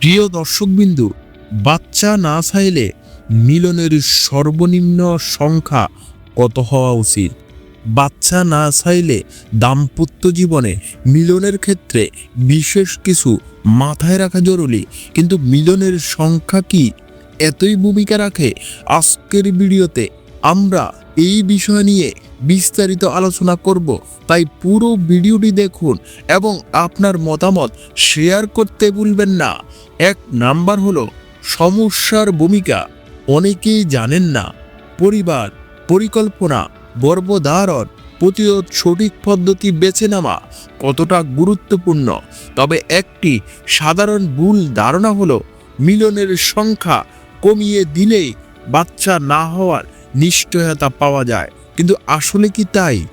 প্রিয় দর্শকবিন্দু, বাচ্চা না চাইলে মিলনের সর্বনিম্ন সংখ্যা কত হওয়া উচিত? বাচ্চা না চাইলে দাম্পত্য জীবনে মিলনের ক্ষেত্রে বিশেষ কিছু মাথায় রাখা জরুরি। কিন্তু মিলনের সংখ্যা কি এতই ভূমিকা রাখে? আজকের ভিডিওতে আমরা এই বিষয় নিয়ে বিস্তারিত আলোচনা করব। তাই পুরো ভিডিওটি দেখুন এবং আপনার মতামত শেয়ার করতে ভুলবেন না। এক নাম্বার হলো, সমস্যার ভূমিকা। অনেকেই জানেন না, পরিবার, পরিকল্পনা গর্ভধারণ প্রতিরোধ সঠিক পদ্ধতি বেছে নেওয়া কতটা গুরুত্বপূর্ণ। তবে একটি সাধারণ ভুল ধারণা হলো, মিলনের সংখ্যা কমিয়ে দিলেই বাচ্চা না হওয়ার নিশ্চয়তা পাওয়া যায়। কিন্তু আসলে কি তাই?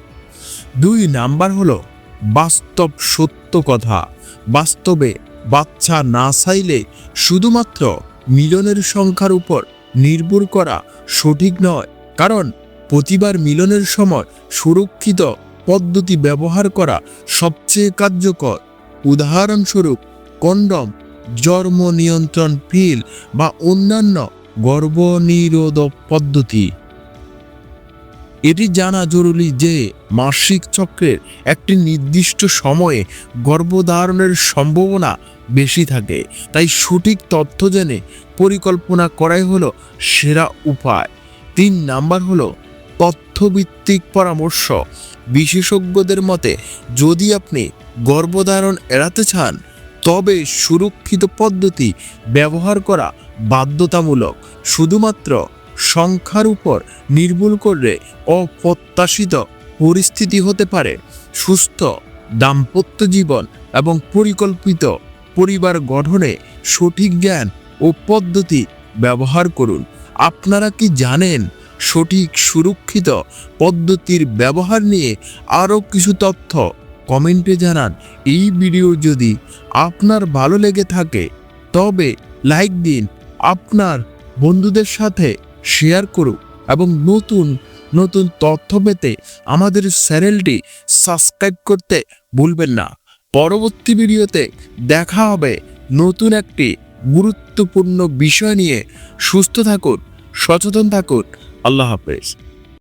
দুই নাম্বার হলো, বাস্তব সত্য কথা। বাস্তবে বাচ্চা না চাইলে শুধুমাত্র মিলনের সংখ্যার উপর নির্ভর করা সঠিক নয়। কারণ প্রতিবার মিলনের সময় সুরক্ষিত পদ্ধতি ব্যবহার করা সবচেয়ে কার্যকর। উদাহরণস্বরূপ, কন্ডম, জন্ম নিয়ন্ত্রণ পিল বা অন্যান্য গর্ভনিরোধক পদ্ধতি। এটি জানা জরুরি যে মাসিক চক্রের একটি নির্দিষ্ট সময়ে গর্ভধারণের সম্ভাবনা বেশি থাকে। তাই সঠিক তথ্য জেনে পরিকল্পনা করাই হলো সেরা উপায়। তিন নাম্বার হলো তথ্যভিত্তিক পরামর্শ। বিশেষজ্ঞদের মতে, যদি আপনি গর্ভধারণ এড়াতে চান, তবে সুরক্ষিত পদ্ধতি ব্যবহার করা বাধ্যতামূলক। শুধুমাত্র সংখ্যার উপর নির্ভুল করলে অপ্রত্যাশিত পরিস্থিতি হতে পারে। সুস্থ, দাম্পত্য জীবন এবং পরিকল্পিত পরিবার গঠনে সঠিক জ্ঞান ও পদ্ধতি ব্যবহার করুন। আপনারা কি জানেন সঠিক সুরক্ষিত পদ্ধতির ব্যবহার নিয়ে আরও কিছু তথ্য? কমেন্টে জানান। এই ভিডিও যদি আপনার ভালো লেগে থাকে, তবে লাইক দিন। আপনার বন্ধুদের সাথে শেয়ার করুন এবং নতুন নতুন তথ্য পেতে আমাদের চ্যানেলটি সাবস্ক্রাইব করতে ভুলবেন না। পরবর্তী ভিডিওতে দেখা হবে নতুন একটি গুরুত্বপূর্ণ বিষয় নিয়ে। সুস্থ থাকুন, সচেতন থাকুন। আল্লাহ হাফেজ।